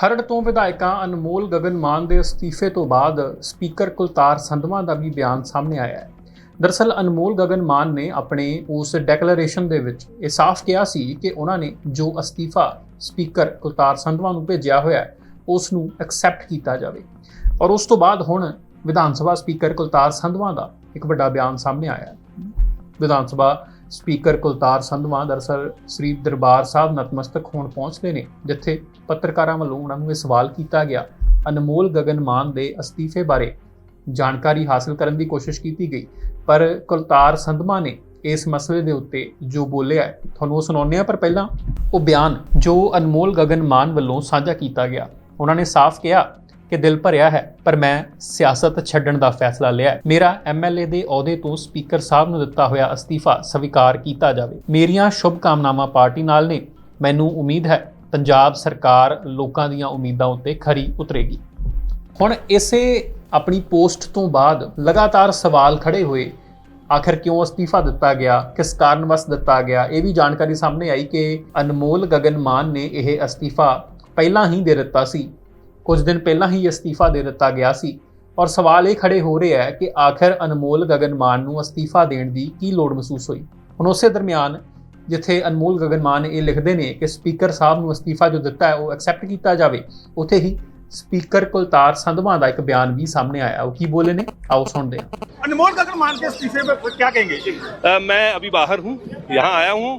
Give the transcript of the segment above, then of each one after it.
ਖਰੜ ਤੋਂ ਵਿਧਾਇਕਾਂ ਅਨਮੋਲ ਗਗਨ ਮਾਨ ਦੇ ਅਸਤੀਫੇ ਤੋਂ ਬਾਅਦ ਸਪੀਕਰ ਕੁਲਤਾਰ ਸੰਧਵਾ ਦਾ ਵੀ ਬਿਆਨ ਸਾਹਮਣੇ ਆਇਆ ਹੈ। ਦਰਸਲ, ਅਨਮੋਲ ਗਗਨ ਮਾਨ ਨੇ ਆਪਣੇ ਉਸ ਡੈਕਲੇਰੇਸ਼ਨ ਦੇ ਵਿੱਚ ਇਹ ਸਾਫ਼ ਕਿਹਾ ਸੀ ਕਿ ਉਹਨਾਂ ਨੇ ਜੋ ਅਸਤੀਫਾ ਸਪੀਕਰ ਕੁਲਤਾਰ ਸੰਧਵਾ ਨੂੰ ਭੇਜਿਆ ਹੋਇਆ ਹੈ, ਉਸ ਨੂੰ ਐਕਸੈਪਟ ਕੀਤਾ ਜਾਵੇ। ਔਰ ਉਸ ਤੋਂ ਬਾਅਦ ਹੁਣ ਵਿਧਾਨ ਸਭਾ ਸਪੀਕਰ ਕੁਲਤਾਰ ਸੰਧਵਾ ਦਾ ਇੱਕ ਵੱਡਾ ਬਿਆਨ ਸਾਹਮਣੇ ਆਇਆ ਹੈ। ਵਿਧਾਨ ਸਭਾ ਸਪੀਕਰ ਕੁਲਤਾਰ ਸੰਧਵਾ ਦਰਸਲ ਸ੍ਰੀ ਦਰਬਾਰ ਸਾਹਿਬ ਨਤਮਸਤਕ ਹੋਣ ਪਹੁੰਚਦੇ ਨੇ, ਜਿੱਥੇ ਪੱਤਰਕਾਰਾਂ ਵੱਲੋਂ ਉਹਨਾਂ ਨੂੰ ਇਹ ਸਵਾਲ ਕੀਤਾ ਗਿਆ, ਅਨਮੋਲ ਗਗਨ ਮਾਨ ਦੇ ਅਸਤੀਫੇ ਬਾਰੇ ਜਾਣਕਾਰੀ ਹਾਸਲ ਕਰਨ ਦੀ ਕੋਸ਼ਿਸ਼ ਕੀਤੀ ਗਈ, ਪਰ ਕੁਲਤਾਰ ਸੰਧਵਾ ਨੇ ਇਸ ਮਸਲੇ ਦੇ ਉੱਤੇ ਜੋ ਬੋਲਿਆ ਤੁਹਾਨੂੰ ਉਹ ਸੁਣਾਉਂਦੇ ਹਾਂ, ਪਰ ਪਹਿਲਾਂ ਉਹ ਬਿਆਨ ਜੋ ਅਨਮੋਲ ਗਗਨ ਮਾਨ ਵੱਲੋਂ ਸਾਂਝਾ ਕੀਤਾ ਗਿਆ, ਉਹਨਾਂ ਨੇ ਸਾਫ਼ ਕਿਹਾ ਕਿ ਦਿਲ ਭਰਿਆ ਹੈ, ਪਰ ਮੈਂ ਸਿਆਸਤ ਛੱਡਣ ਦਾ ਫੈਸਲਾ ਲਿਆ ਹੈ। ਮੇਰਾ ਐਮਐਲਏ ਦੇ ਅਹੁਦੇ ਤੋਂ ਸਪੀਕਰ ਸਾਹਿਬ ਨੂੰ ਦਿੱਤਾ ਹੋਇਆ ਅਸਤੀਫਾ ਸਵੀਕਾਰ ਕੀਤਾ ਜਾਵੇ। ਮੇਰੀਆਂ ਸ਼ੁਭ ਕਾਮਨਾਵਾਂ ਪਾਰਟੀ ਨਾਲ ਨੇ। ਮੈਨੂੰ ਉਮੀਦ ਹੈ ਪੰਜਾਬ ਸਰਕਾਰ ਲੋਕਾਂ ਦੀਆਂ ਉਮੀਦਾਂ ਉੱਤੇ ਖਰੀ ਉਤਰੇਗੀ। ਹੁਣ ਇਸੇ ਆਪਣੀ ਪੋਸਟ ਤੋਂ ਬਾਅਦ ਲਗਾਤਾਰ ਸਵਾਲ ਖੜੇ ਹੋਏ। ਆਖਰ ਕਿਉਂ ਅਸਤੀਫਾ ਦਿੱਤਾ ਗਿਆ? ਕਿਸ ਕਾਰਨ ਵਸ ਦਿੱਤਾ ਗਿਆ? ਇਹ ਵੀ ਜਾਣਕਾਰੀ ਸਾਹਮਣੇ ਆਈ ਕਿ ਅਨਮੋਲ ਗਗਨ ਮਾਨ ਨੇ ਇਹ ਅਸਤੀਫਾ ਪਹਿਲਾਂ ਹੀ ਦੇ ਦਿੱਤਾ ਸੀ। ਕੁਝ ਦਿਨ ਪਹਿਲਾਂ ਹੀ ਅਸਤੀਫਾ ਦੇ ਦਿੱਤਾ ਗਿਆ ਸੀ ਔਰ ਸਵਾਲ ਇਹ ਖੜੇ ਹੋ ਰਿਹਾ ਹੈ ਕਿ ਆਖਰ ਅਨਮੋਲ ਗਗਨ ਮਾਨ ਨੂੰ ਅਸਤੀਫਾ ਦੇਣ ਦੀ ਕੀ ਲੋੜ ਮਹਿਸੂਸ ਹੋਈ ਹੁਣ ਉਸੇ ਦਰਮਿਆਨ ਜਿੱਥੇ ਅਨਮੋਲ ਗਗਨ ਮਾਨ ਇਹ ਲਿਖਦੇ ਨੇ ਕਿ ਸਪੀਕਰ ਸਾਹਿਬ ਨੂੰ ਅਸਤੀਫਾ ਜੋ ਦਿੱਤਾ ਹੈ ਉਹ ਐਕਸੈਪਟ ਕੀਤਾ ਜਾਵੇ ਉੱਥੇ ਹੀ ਸਪੀਕਰ ਕੁਲਤਾਰ ਸੰਧਵਾ ਦਾ ਇੱਕ ਬਿਆਨ ਵੀ ਸਾਹਮਣੇ ਆਇਆ ਉਹ ਕੀ ਬੋਲੇ ਨੇ ਆਓ ਸੁਣਦੇ ਹਾਂ अनमोल गगन मान के इस्तीफे पे क्या कहेंगे जी अ, मैं अभी बाहर हूँ यहाँ आया हूँ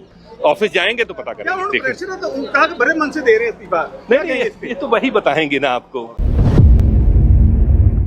ऑफिस जाएंगे तो पता क्या करेंगे उन्होंने देखेंगे। प्रेशर है तो उन- कहा कि बड़े मन से दे रहे हैं इस्तीफा क्या नहीं कहेंगे नहीं इस पे? ये तो वही बताएंगे ना आपको